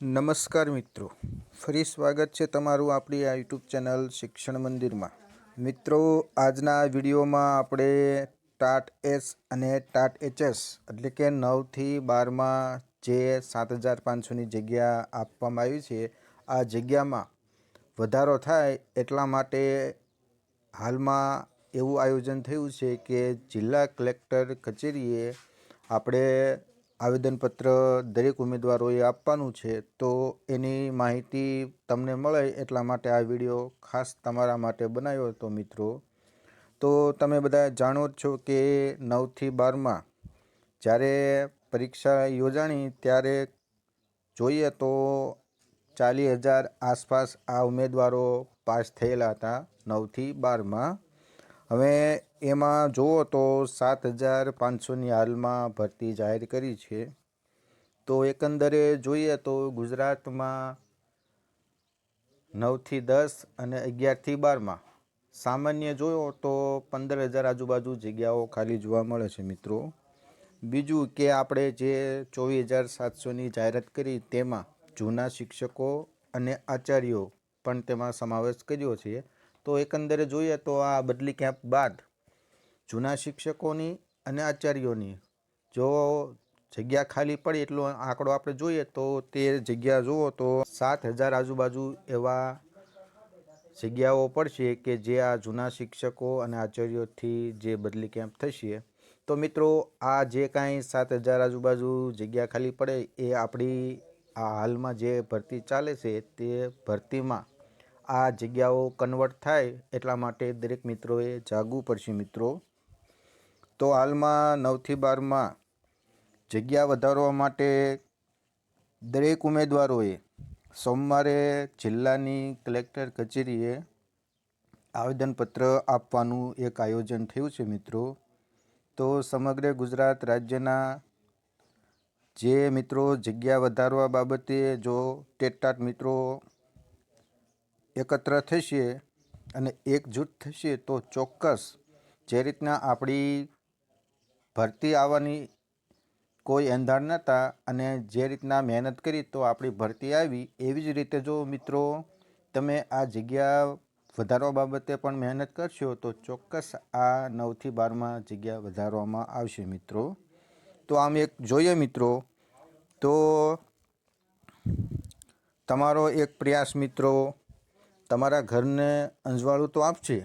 નમસ્કાર મિત્રો. ફરી સ્વાગત છે તમારું આપણી આ યુટ્યુબ ચેનલ શિક્ષણ મંદિરમાં. મિત્રો, આજના વિડીયોમાં આપણે ટાટ એસ અને ટાટ એચએસ એટલે કે નવથી બારમાં જે સાત હજાર પાંચસોની જગ્યા આપવામાં આવી છે, આ જગ્યામાં વધારો થાય એટલા માટે હાલમાં એવું આયોજન થયું છે કે જિલ્લા કલેક્ટર કચેરીએ આપણે આવેદનપત્ર દરેક ઉમેદવારોએ આપવાનું છે, તો એની માહિતી તમને મળે એટલા માટે આ વીડિયો ખાસ તમારા માટે બનાવ્યો હતો મિત્રો. તો તમે બધા જાણો જ છો કે નવથી બારમાં જ્યારે પરીક્ષા યોજાણી ત્યારે જોઈએ તો ચાલીસ હજાર આસપાસ આ ઉમેદવારો પાસ થયેલા હતા નવથી બારમાં. હવે એમાં જુઓ તો સાત હજાર પાંચસોની હાલમાં ભરતી જાહેર કરી છે. તો એકંદરે જોઈએ તો ગુજરાતમાં નવથી દસ અને અગિયારથી બારમાં. સામાન્ય જોયો તો પંદર હજાર આજુબાજુ જગ્યાઓ ખાલી જોવા મળે છે મિત્રો. બીજું કે આપણે જે ચોવીસ હજાર સાતસોની જાહેરાત કરી તેમાં જૂના શિક્ષકો અને આચાર્યો પણ તેમાં સમાવેશ કર્યો છે. તો એકંદરે જોઈએ તો આ બદલી કેમ્પ બાદ જૂના શિક્ષકોની અને આચાર્યોની. જો જગ્યા ખાલી પડી એટલો આંકડો આપણે જોઈએ તો તે જગ્યા જુઓ તો સાત હજાર આજુબાજુ એવા જગ્યાઓ પડશે કે જે આ જૂના શિક્ષકો અને આચાર્યોથી જે બદલી કેમ્પ થશે. તો મિત્રો, આ જે કાંઈ સાત હજાર આજુબાજુ જગ્યા ખાલી પડે એ આપણી આ હાલમાં જે ભરતી ચાલે છે તે ભરતીમાં આ જગ્યાઓ કન્વર્ટ થાય એટલા માટે દરેક મિત્રોએ જાગવું પડશે મિત્રો. તો હાલમાં નવથી બારમાં જગ્યા વધારવા માટે દરેક ઉમેદવારોએ સોમવારે જિલ્લાની કલેક્ટર કચેરીએ આવેદનપત્ર આપવાનું એક આયોજન થયું છે મિત્રો. તો સમગ્ર ગુજરાત રાજ્યના જે મિત્રો જગ્યા વધારવા બાબતે જો ટેટાટ મિત્રો એકત્ર થશે અને એકજૂથ થશે તો ચોક્કસ જે રીતના આપણી ભરતી આવવાની કોઈ એંધાણ નહોતા અને જે રીતના મહેનત કરી તો આપણી ભરતી આવી, એવી જ રીતે જો મિત્રો તમે આ જગ્યા વધારવા બાબતે પણ મહેનત કરશો તો ચોક્કસ આ નવથી બારમાં જગ્યા વધારવામાં આવશે મિત્રો. તો આમ એક જોઈએ મિત્રો, તો તમારો એક પ્રયાસ મિત્રો તમારા ઘરને અંજવાળું તો આપશે,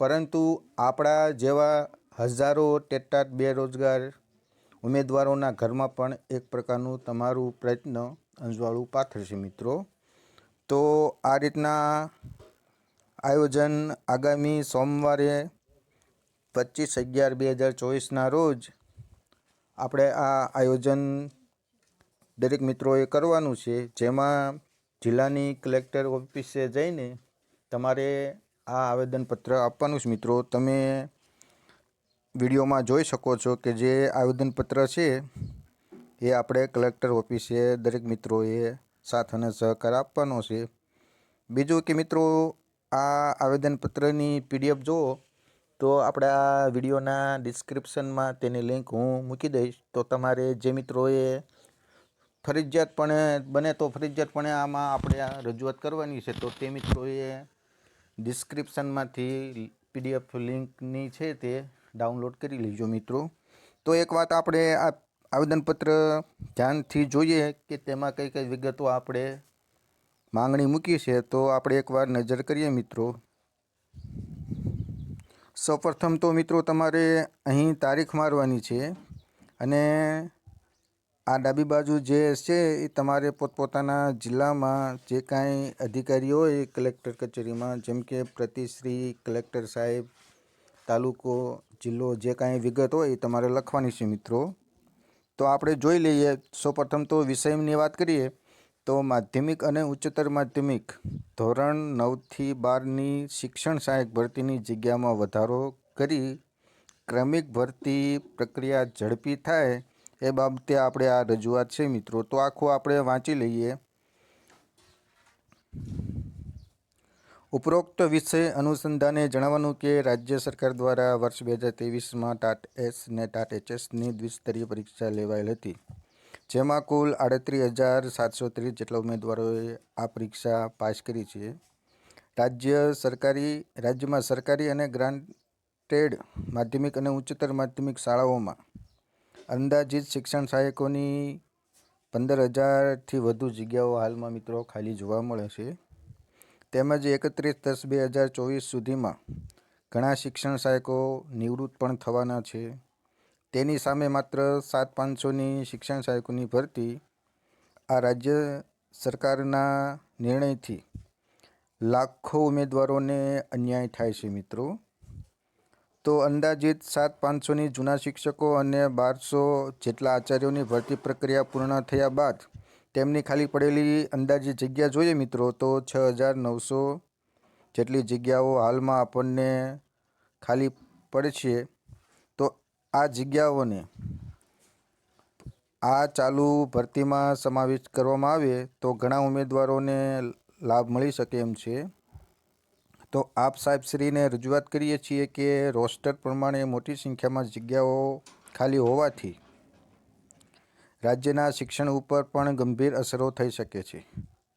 પરંતુ આપણા જેવા હજારો ટેટાટ બેરોજગાર ઉમેદવારોના ઘરમાં પણ એક પ્રકારનું તમારું પ્રયત્ન અંજવાળું પાથરશે મિત્રો. તો આ રીતના આયોજન આગામી સોમવારે પચીસ અગિયાર બે હજાર ચોવીસના રોજ આપણે આ આયોજન દરેક મિત્રોએ કરવાનું છે, જેમાં જિલ્લાની કલેક્ટર ઓફિસે જઈને તમારે આ આવેદનપત્ર આપવાનું છે. મિત્રો, તમે વિડીયોમાં જોઈ શકો છો કે જે આવેદનપત્ર છે એ આપણે કલેક્ટર ઓફિસે દરેક મિત્રોએ સાથ અને સહકાર આપવાનો છે. બીજું કે મિત્રો, આ આવેદનપત્રની પીડીએફ જુઓ તો આપણે વિડીયોના ડિસ્ક્રિપ્શનમાં તેની લિંક હું મૂકી દઈશ. તો તમારે જે મિત્રોએ ફરજિયાતપણે બને તો ફરજિયાતપણે આમાં આપણે આ રજૂઆત કરવાની છે. તો તે મિત્રોએ ડિસ્ક્રિપ્શનમાંથી પીડીએફ લિંકની છે તે ડાઉનલોડ કરી લેજો મિત્રો. તો એક વાત આપણે આ આવેદનપત્ર ધ્યાનથી જોઈએ કે તેમાં કઈ કઈ વિગતો આપણે માંગણી મૂકી છે. તો આપણે એકવાર નજર કરીએ મિત્રો. સૌપ્રથમ તો મિત્રો તમારે અહીં તારીખ મારવાની છે અને આ ડાબી બાજુ જે છે એ તમારે પોતપોતાના જિલ્લામાં જે કાંઈ અધિકારીઓ હોય કલેક્ટર કચેરીમાં, જેમ કે પ્રતિશ્રી કલેક્ટર સાહેબ, તાલુકો, જિલ્લો જે કાંઈ વિગત હોય એ તમારે લખવાની છે મિત્રો. તો આપણે જોઈ લઈએ. સૌપ્રથમ તો વિષયની વાત કરીએ, તો માધ્યમિક અને ઉચ્ચતર માધ્યમિક ધોરણ નવથી બારની શિક્ષણ સહાયક ભરતીની જગ્યામાં વધારો કરી ક્રમિક ભરતી પ્રક્રિયા ઝડપી થાય એ બાબતે આપણે આ રજૂઆત છે મિત્રો. તો આખું આપણે વાંચી લઈએ. ઉપરોક્ત વિષય અનુસંધાને જણાવવાનું કે રાજ્ય સરકાર દ્વારા વર્ષ બે હજાર ત્રેવીસમાં ટાટ એસ ને ટાટ એચએસની દ્વિસ્તરીય પરીક્ષા લેવાયેલ હતી. જેમાં કુલ આડત્રીસ હજાર સાતસો ત્રીસ જેટલા ઉમેદવારોએ આ પરીક્ષા પાસ કરી છે. રાજ્ય સરકારી, રાજ્યમાં સરકારી અને ગ્રાન્ટેડ માધ્યમિક અને ઉચ્ચતર માધ્યમિક શાળાઓમાં અંદાજિત શિક્ષણ સહાયકોની પંદર હજારથી વધુ જગ્યાઓ હાલમાં મિત્રો ખાલી જોવા મળે છે. તેમજ એકત્રીસ દસ બે હજાર ચોવીસ સુધીમાં ઘણા શિક્ષણ સહાયકો નિવૃત્ત પણ થવાના છે. તેની સામે માત્ર સાત પાંચસોની શિક્ષણ સહાયકોની ભરતી આ રાજ્ય સરકારના નિર્ણયથી લાખો ઉમેદવારોને અન્યાય થાય છે મિત્રો. તો અંદાજિત સાત પાંચસોની જૂના શિક્ષકો અને બારસો જેટલા આચાર્યોની ભરતી પ્રક્રિયા પૂર્ણ થયા બાદ તેમની ખાલી પડેલી અંદાજિત જગ્યા જોઈએ મિત્રો, તો છ હજાર નવસો જેટલી જગ્યાઓ હાલમાં આપણને ખાલી પડશે તો આ જગ્યાઓને આ ચાલુ ભરતીમાં સમાવેશ કરવામાં આવે તો ઘણા ઉમેદવારોને લાભ મળી શકે એમ છે. તો આપ સાહેબશ્રીને રજૂઆત કરીએ છીએ કે રોસ્ટર પ્રમાણે મોટી સંખ્યામાં જગ્યાઓ ખાલી હોવાથી રાજ્યના શિક્ષણ ઉપર પણ ગંભીર અસરો થઈ શકે છે.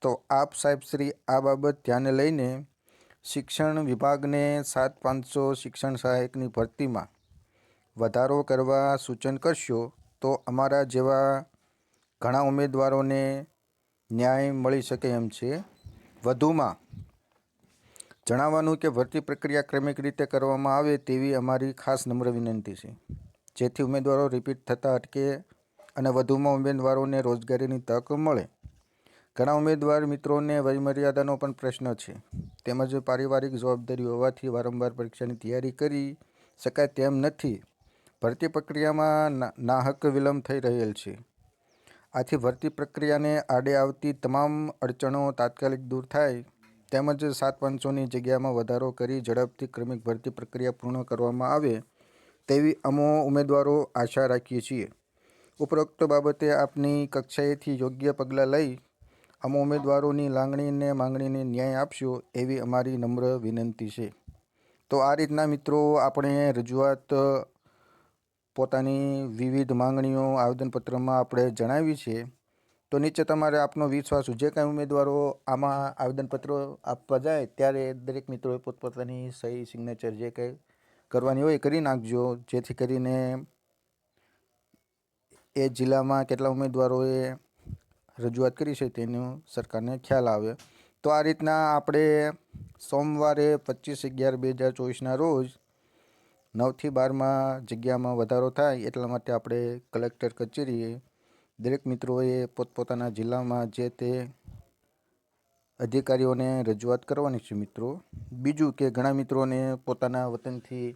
તો આપ સાહેબશ્રી આ બાબત ધ્યાને લઈને શિક્ષણ વિભાગને સાત પાંચસો શિક્ષણ સહાયકની ભરતીમાં વધારો કરવા સૂચન કરશો તો અમારા જેવા ઘણા ઉમેદવારોને ન્યાય મળી શકે એમ છે. વધુમાં જણાવવાનું કે ભરતી પ્રક્રિયા ક્રમિક રીતે કરવામાં આવે તેવી અમારી ખાસ નમ્ર વિનંતી છે. જેથી ઉમેદવારો રિપીટ થતા અટકે અને વધુમાં ઉમેદવારોને રોજગારીની તક મળે. ઘણા ઉમેદવાર મિત્રોને વયમર્યાદાનો પણ પ્રશ્ન છે. તેમજ પારિવારિક જવાબદારી હોવાથી વારંવાર પરીક્ષાની તૈયારી કરી શકાય તેમ નથી. ભરતી પ્રક્રિયામાં નાહક વિલંબ થઈ રહેલ છે. આથી ભરતી પ્રક્રિયાને આડે આવતી તમામ અડચણો તાત્કાલિક દૂર થાય તેમજ સાત પાંચસોની જગ્યામાં વધારો કરી ઝડપથી ક્રમિક ભરતી પ્રક્રિયા પૂર્ણ કરવામાં આવે તેવી અમો ઉમેદવારો આશા રાખીએ છીએ. ઉપરોક્ત બાબતે આપની કક્ષાએથી યોગ્ય પગલાં લઈ અમો ઉમેદવારોની લાગણીને માંગણીને ન્યાય આપશો એવી અમારી નમ્ર વિનંતી છે. તો આ રીતના મિત્રો આપણે રજૂઆત પોતાની વિવિધ માંગણીઓ આવેદનપત્રમાં આપણે જણાવી છે. તો નીચે તમારે આપનો વિશ્વાસ જે કાંઈ ઉમેદવારો આમાં આવેદનપત્રો આપવા જાય, ત્યારે દરેક મિત્રોએ પોતપોતાની સહી સિગ્નેચર જે કંઈ કરવાની હોય એ કરી નાખજો. જેથી કરીને એ જિલ્લામાં કેટલા ઉમેદવારોએ રજૂઆત કરી છે તેનું સરકારને ખ્યાલ આવે. તો આ રીતના આપણે સોમવારે પચીસ અગિયાર બે હજાર ચોવીસના રોજ નવથી બારમાં જગ્યામાં વધારો થાય એટલા માટે આપણે કલેક્ટર કચેરીએ દરેક મિત્રોએ પોતપોતાના જિલ્લામાં જે તે અધિકારીઓને રજૂઆત કરવાની છે મિત્રો. બીજું કે ઘણા મિત્રોને પોતાના વતનથી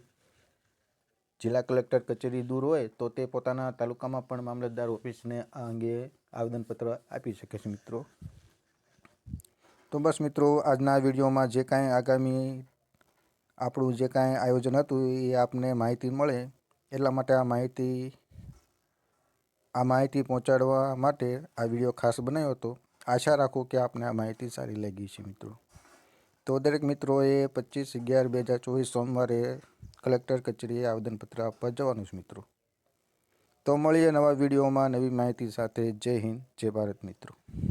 જિલ્લા કલેક્ટર કચેરી દૂર હોય તો તે પોતાના તાલુકામાં પણ મામલતદાર ઓફિસને આ અંગે આવેદનપત્ર આપી શકે છે મિત્રો. તો બસ મિત્રો, આજના વિડીયોમાં જે કાંઈ આગામી આપણું જે કાંઈ આયોજન હતું એ આપને માહિતી મળે. એટલા માટે આ માહિતી આ માહિતી પહોંચાડવા માટે આ વીડિયો ખાસ બનાવ્યો હતો. આશા રાખું કે આપને આ માહિતી સારી લાગી છે મિત્રો. તો દરેક મિત્રોએ પચીસ અગિયાર બે હજાર ચોવીસ સોમવારે કલેક્ટર કચેરીએ આવેદનપત્ર આપવા જવાનું છે મિત્રો. તો મળીએ નવા વિડીયોમાં નવી માહિતી સાથે. જય હિન્દ, જય ભારત મિત્રો.